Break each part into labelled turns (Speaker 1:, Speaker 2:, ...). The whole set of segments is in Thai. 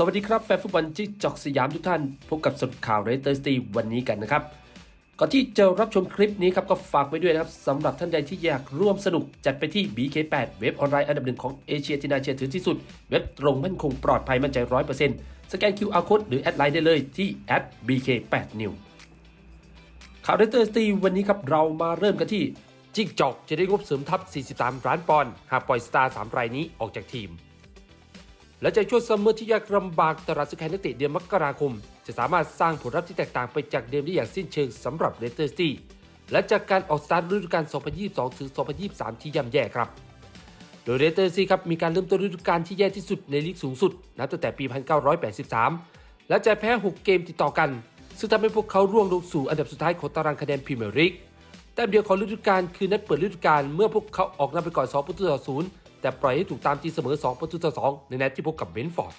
Speaker 1: สวัสดีครับแฟนฟุตบอลที่จอกสยามทุกท่าน พบกับสดข่าวเรเตอร์สตีวันนี้กันนะครับ ก่อนที่จะรับชมคลิปนี้ครับ ก็ฝากไว้ด้วยนะครับสำหรับท่านใดที่อยากร่วมสนุกจัดไปที่ BK8 เว็บออนไลน์อันดับหนึ่งของเอเชียที่น่าเชื่อถือที่สุด เว็บตรงมั่นคงปลอดภัยมั่นใจ100%สแกน QR Code หรือแอดไลน์ได้เลยที่ @bk8new ข่าวเรเตอร์สตีวันนี้ครับเรามาเริ่มกันที่จิกจอกจะได้งบเสริมทัพ 43 ล้านปอนด์หากปล่อยสตาร์3รายนี้ออกจากทีม และจากช่วงซัมเมอร์ที่ยากลำบากตลาดซื้อขายนักเตะเดือนมกราคม จะสามารถสร้างผลลัพธ์ที่แตกต่างไปจากเดิมได้อย่างสิ้นเชิงสำหรับเลสเตอร์ซิตี้และจากการออกสตาร์ทฤดูกาล 2022 ถึง 2023 ที่ย่ำแย่ครับ โดยเลสเตอร์ซิตี้ครับมีการเริ่มต้นฤดูกาลที่แย่ที่สุดในลีกสูงสุดนับตั้งแต่ปี 1983 และจะแพ้ 6 เกมติดต่อกัน ซึ่งทำให้พวกเขาร่วงลงสู่อันดับสุดท้ายของตารางคะแนนพรีเมียร์ลีกแต้มเดียวของฤดูกาลคือนัดเปิดฤดูกาลเมื่อพวกเขาออกนำไปก่อน 2 ประตูต่อ 0 แต่ปล่อยให้ถูกตามตีเสมอ2ประตูต่อ2ในนัดที่พบกับเบนฟอร์ด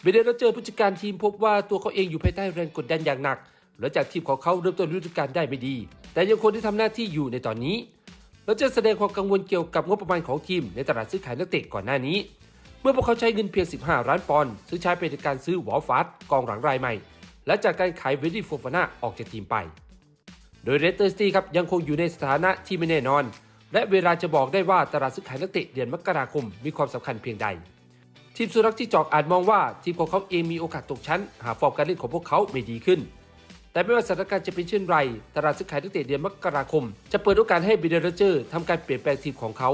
Speaker 1: เบเดนเราเจอผู้จัดการทีมพบว่าตัวเขาเองอยู่ภายใต้แรงกดดันอย่างหนักและจากทีมของเขาเริ่มต้นฤดูกาลได้ไม่ดี แต่ยังคงที่ทำหน้าที่อยู่ในตอนนี้เราจะแสดงความกังวลเกี่ยวกับงบประมาณของทีมในตลาดซื้อขายนักเตะก่อนหน้านี้ เมื่อพวกเขาใช้เงินเพียง 15 ล้านปอนด์ซึ่งใช้ไปในการซื้อวอลฟาร์ดกองหลังรายใหม่ และจากการขายเวดดี้โฟฟาน่าออกจากทีมไป โดยเรสเตอร์สตีครับยังคงอยู่ในสถานะที่ไม่แน่นอน และเวลาจะบอกได้ว่าตลาดซื้อขายนักเตะเดือนมกราคมมีความสำคัญเพียงใด ทีมสุรักษ์ที่จอกอาจมองว่าทีมของเขาเองมีโอกาสตกชั้น หากฟอร์มการเล่นของพวกเขาไม่ดีขึ้น แต่ไม่ว่าสถานการณ์จะเป็นเช่นไรตลาดซื้อขายนักเตะเดือนมกราคม จะเปิดโอกาสให้บิเดอร์เจอร์ทำการเปลี่ยนแปลงทีมของเขา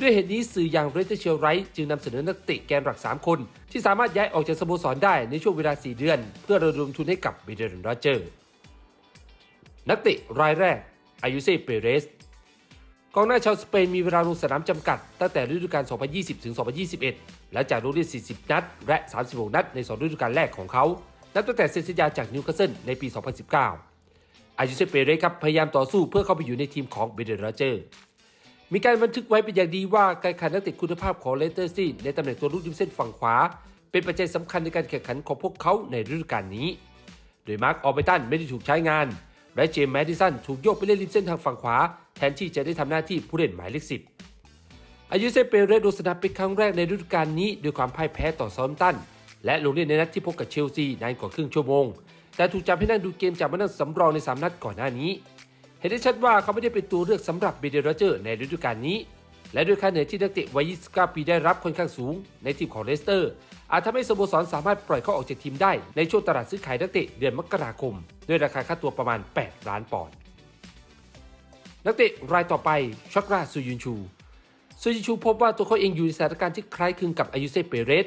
Speaker 1: ด้วยเหตุนี้สื่ออย่างเรเตอร์เชลไรท์จึงนำเสนอนักเตะแกนหลัก 3 คน ที่สามารถย้ายออกจากสโมสรได้ในช่วงเวลา 4 เดือน เพื่อระดมทุนให้กับบิเดอร์เจอร์ นักเตะรายแรกอายุเซเปเรส กองหน้าชาวสเปนมีเวลาลงสนามจำกัด ตั้งแต่ฤดูกาล 2020 ถึง 2021และจากลงเล่น 40 นัด และ 36 นัดใน 2 ฤดูกาลแรกของเขา นับตั้งแต่เซ็นสัญญาจากนิวคาสเซิลในปี 2019 อายุเซเปเรครับพยายามต่อสู้เพื่อเข้าไปอยู่ในทีมของเบเดร์เจอร์ มีการบันทึกไว้เป็นอย่างดีว่าการขาดนักเตะคุณภาพของเลสเตอร์ซีในตำแหน่งตัวลูกริมเส้นฝั่งขวา เป็นปัจจัยสำคัญในการแข่งขันของพวกเขาในฤดูกาลนี้ โดยมาร์คออเบตันไม่ได้ถูกใช้งาน และเจมส์แมดิสันถูกโยกไปเล่นริมเส้นทางฝั่งขวา แทนที่จะได้ทำหน้าที่ผู้เล่นหมายเลขสิบอายุเซเปเรสลงสนามเป็นครั้งแรกในฤดูกาลนี้ด้วยความพ่ายแพ้ต่อซอมตัน และลงเล่นในนัดที่พบกับเชลซีนานกว่าครึ่งชั่วโมง แต่ถูกจับให้นั่งดูเกมจากมานั่งสำรองใน 3 นัดก่อนหน้านี้ เห็นได้ชัดว่าเขาไม่ได้เป็นตัวเลือกสำหรับเบเดอร์เจอร์ในฤดูกาลนี้ และด้วยค่าเหนื่อยที่นักเตะวัย 29 ปีได้รับค่อนข้างสูง ในทีมของเลสเตอร์ อาจทำให้สโมสรสามารถปล่อยเขาออกจากทีมได้ในช่วงตลาดซื้อขายนักเตะเดือนมกราคม ด้วยราคาค่าตัวประมาณ 8 ล้านปอนด์ นักเตะรายต่อไปชักราซูยุนชูซูยุนชูพบว่าตัวเขาเองอยู่ในสถานการณ์ที่คล้ายคลึงกับอายุเซเปเรส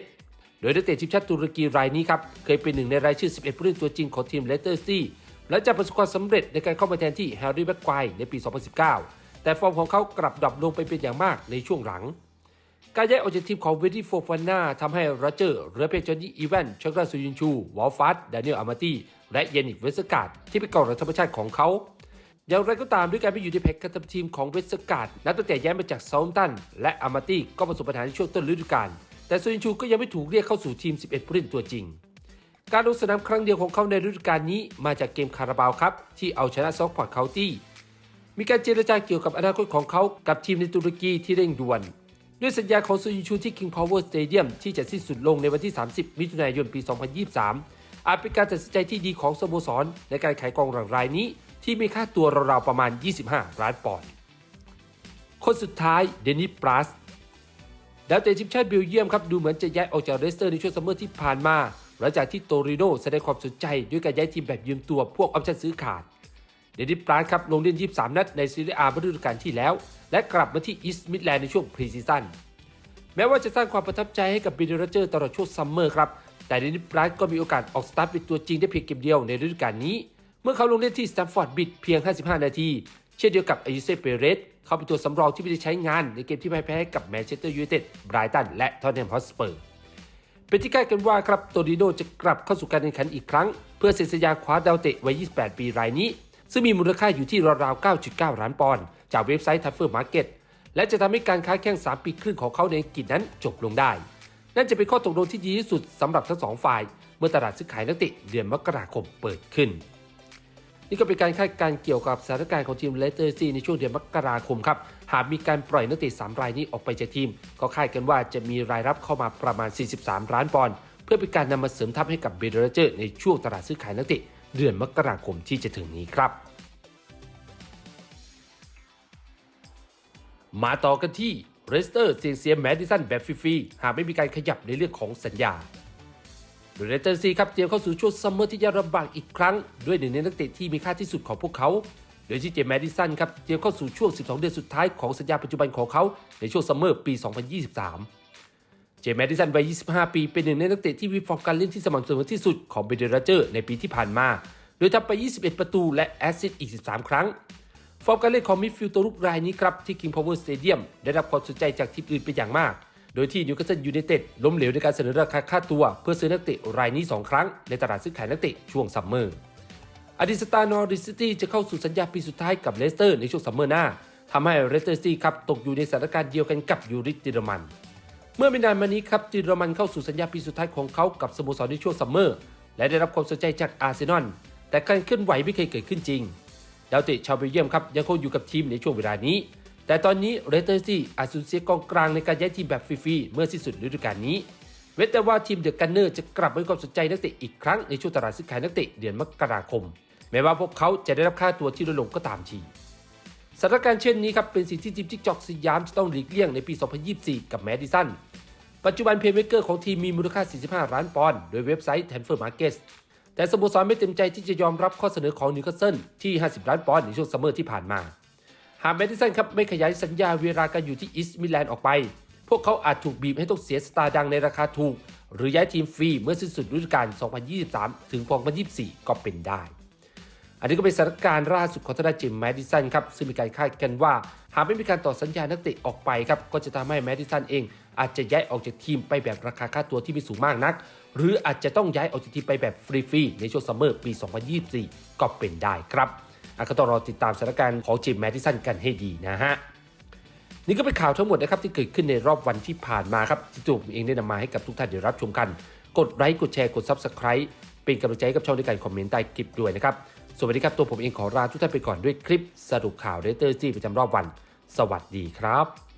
Speaker 1: โดยนักเตะทีมชาติตุรกีรายนี้ครับ เคยเป็นหนึ่งในรายชื่อ 11 ผู้เล่นตัวจริงของทีมเลสเตอร์ซีและจะประสบความสำเร็จในการเข้ามาแทนที่แฮร์รี่แบ็กไกวในปี 2019 แต่ฟอร์มของเขากลับดรอปลงไปเป็นอย่างมากในช่วงหลัง การย้ายออกจากทีมของเวดี้โฟฟาน่าทำให้โรเจอร์เรเพจอนี่อีแวนชักราซูยินชูวอลฟัสดานิเอลอามาตีและเยนิกเวสการ์ดที่เป็นกองหลังธรรมชาติของเขา อย่างไรก็ตามด้วยการไปอยู่ในแพ็กกับทีมของเวสการ์ดนับตั้งแต่ย้ายมาจากเซาท์ตัน และอามาตีก็ประสบปัญหาในช่วงต้นฤดูกาลแต่โซยินชูก็ยังไม่ถูกเรียกเข้าสู่ทีม 11 ผู้เล่นตัวจริง การลงสนามครั้งเดียวของเขาในฤดูกาลนี้มาจากเกมคาราบาวครับ ที่เอาชนะซ็อกพอร์ตเคาน์ตี้มีการเจรจาเกี่ยวกับอนาคตของเขากับทีมในตุรกีที่เร่งด่วน ด้วยสัญญาของโซยินชูที่ King Power Stadium ที่จะสิ้นสุดลงในวันที่ 30 มิถุนายนปี 2023 อาจเป็นการตัดสินใจที่ดีของสโมสรในการขายกองหลังรายนี้ ที่มีค่าตัวราวๆประมาณ 25 ล้านปอนด์ คนสุดท้ายเดนิสปรัสดาวเตะทีมชาติเบลเยียมครับดูเหมือนจะย้ายออกจากเรสเตอร์ในช่วงซัมเมอร์ที่ผ่านมา หลังจากที่โตริโนแสดงความสนใจด้วยการย้ายทีมแบบยืมตัวพวกออปชั่นซื้อขาด เดนิสปราสครับลงเล่น 23 นัดในซีรีอาฤดูกาลที่แล้ว และกลับมาที่อีสต์มิดแลนด์ในช่วงพรีซีซั่นแม้ว่าจะสร้างความประทับใจให้กับบิลเรเจอร์ตลอดช่วงซัมเมอร์ครับแต่เดนิสปราสก็มีโอกาสออกสตาร์ทเป็นตัวจริงได้เพียงเกมเดียวในฤดูกาลนี้ เมื่อเขาลงเล่นที่สแตมฟอร์ดบิดเพียง 55 นาที เช่นเดียวกับอายุเซเปเรสเขาเป็นตัวสำรองที่ไม่ได้ใช้งานในเกมที่พ่แพ้ให้กับแมนเชสเตอร์ยูไนเต็ดไบรตันและทอตแนมฮอตสเปอร์เป็นที่คาดกันว่าครับโตดิโนจะกลับเข้าสู่การแข่งขันอีกครั้ง เพื่อเซ็นสัญญาคว้าดาวเตะวัย 28 ปีรายนี้ ซึ่งมีมูลค่าอยู่ที่ราวๆ 9.9 ล้านปอนด์จากเว็บไซต์ Transfer Market และจะทำให้การค้าแข่ง 3 ปีครึ่งของเขาในอังกฤษนั้นจบลงได้ นั่นจะเป็นข้อตกลงที่ดีที่สุดสำหรับทั้งสองฝ่าย เมื่อตลาดซื้อขายนักเตะเดือนมกราคมเปิดขึ้น นี่ก็เป็นการคาดการเกี่ยวกับสถานการณ์ของทีมเลสเตอร์ซีในช่วงเดือนมกราคมครับ หากมีการปล่อยนักเตะ3รายนี้ออกไปจากทีม ก็คาดกันว่าจะมีรายรับเข้ามาประมาณ 43 ล้านปอนด์เพื่อเป็นการนำมาเสริมทัพให้กับเบเดอร์เจอร์ในช่วงตลาดซื้อขายนักเตะเดือนมกราคมที่จะถึงนี้ครับ มาต่อกันที่เรสเตอร์เสียงเสียแมดิสันแบบฟรีๆหากไม่มีการขยับในเรื่องของสัญญา โดยเรสเตอร์ซีครับเตรียมเข้าสู่ช่วงซัมเมอร์ที่ยากลำบากอีกครั้ง ด้วยหนึ่งในนักเตะที่มีค่าที่สุดของพวกเขา โดยที่เจมส์แมดิสันครับเตรียมเข้าสู่ช่วง 12 เดือนสุดท้ายของสัญญาปัจจุบันของเขาในช่วงซัมเมอร์ปี 2023 เจมส์แมดิสันวัย 25 ปี เป็นหนึ่งในนักเตะที่มีฟอร์มการเล่นที่สม่ำเสมอที่สุดของเบเดอร์เจอร์ในปีที่ผ่านมา โดยทำไป 21 ประตูและแอสซิสต์อีก 13 ครั้งฟอร์มการเล่นของมิดฟิลด์ตัวรุกรายนี้ครับที่ King Power Stadium ได้รับความสนใจจากทีมอื่นเป็นอย่างมาก โดยที่นิวคาสเซิลยูไนเต็ดล้มเหลวในการเสนอราคาค่าตัวเพื่อซื้อนักเตะรายนี้ 2 ครั้ง ในตลาดซื้อขายนักเตะช่วงซัมเมอร์อดีตสตานอริสซิตี้จะเข้าสู่สัญญาปีสุดท้ายกับเลสเตอร์ในช่วงซัมเมอร์หน้าทำให้เลสเตอร์ซีครับตกอยู่ในสถานการณ์เดียวกันกับยูริติรมันเมื่อไม่นานมานี้ครับจิรมันเข้าสู่สัญญาปีสุดท้ายของเขากับสโมสรในช่วงซัมเมอร์และได้รับความสนใจจากอาร์เซนอลแต่การเคลื่อนไหวไม่เคยเกิดขึ้นจริงดาวเตะชาวเบลเยียมครับยังคงอยู่กับทีมในช่วงเวลานี้ แต่ตอนนี้เรเตอร์ซี่อาจสูญเสียกองกลางในการย้ายทีมแบบฟรีๆเมื่อสิ้นสุดฤดูกาลนี้ เว้นแต่ว่าทีมเดอะกันเนอร์จะกลับมาความสนใจนักเตะอีกครั้งในช่วงตลาดซื้อขายนักเตะเดือนมกราคม แม้ว่าพวกเขาจะได้รับค่าตัวที่ลดลงก็ตามทีสถานการณ์เช่นนี้ครับเป็นสิ่งที่ทีมจิกจอกสยามจะต้องหลีกเลี่ยงในปี 2024 กับแมดิสันปัจจุบันเพย์เมเกอร์ของทีมมีมูลค่า 45 ล้านปอนด์โดยเว็บไซต์ Transfer Market แต่สโมสรไม่เต็มใจที่จะยอมรับข้อเสนอของนิวคาสเซิลที่ 50 ล้านปอนด์ในช่วงซัมเมอร์ที่ผ่านมา หากแมดิสันครับไม่ขยายสัญญาเวลาการอยู่ที่อีสต์มิลแลนออกไป พวกเขาอาจถูกบีบให้ต้องเสียสตาร์ดังในราคาถูก หรือย้ายทีมฟรีเมื่อสิ้นสุดฤดูกาล 2023 ถึง 2024 ก็เป็นได้ อันนี้ก็เป็นสถานการณ์ล่าสุดของทางด้าจิมแมดิสันครับซึ่งมีการคาดกันว่า หากไม่มีการต่อสัญญานักเตะออกไปครับก็จะทำให้แมดิสันเอง อาจจะย้ายออกจากทีมไปแบบราคาค่าตัวที่ไม่สูงมากนัก หรืออาจจะต้องย้ายออกจากทีมไปแบบฟรีๆในช่วงซัมเมอร์ปี 2024 ก็เป็นได้ครับ ก็ต้องรอติดตามสถานการณ์ของจิมแมดิสันกันให้ดีนะฮะนี่ก็เป็นข่าวทั้งหมดนะครับที่เกิดขึ้นในรอบวันที่ผ่านมาครับที่ตัวผมเองได้นำมาให้กับทุกท่านได้รับชมกัน กดไลค์กดแชร์กด Subscribe เป็นกำลังใจให้กับช่องในการคอมเมนต์ใต้คลิปด้วยนะครับสวัสดีครับตัวผมเองขอลาทุกท่านไปก่อนด้วยคลิปสรุปข่าวเรเตอร์จีประจำรอบวัน สวัสดีครับ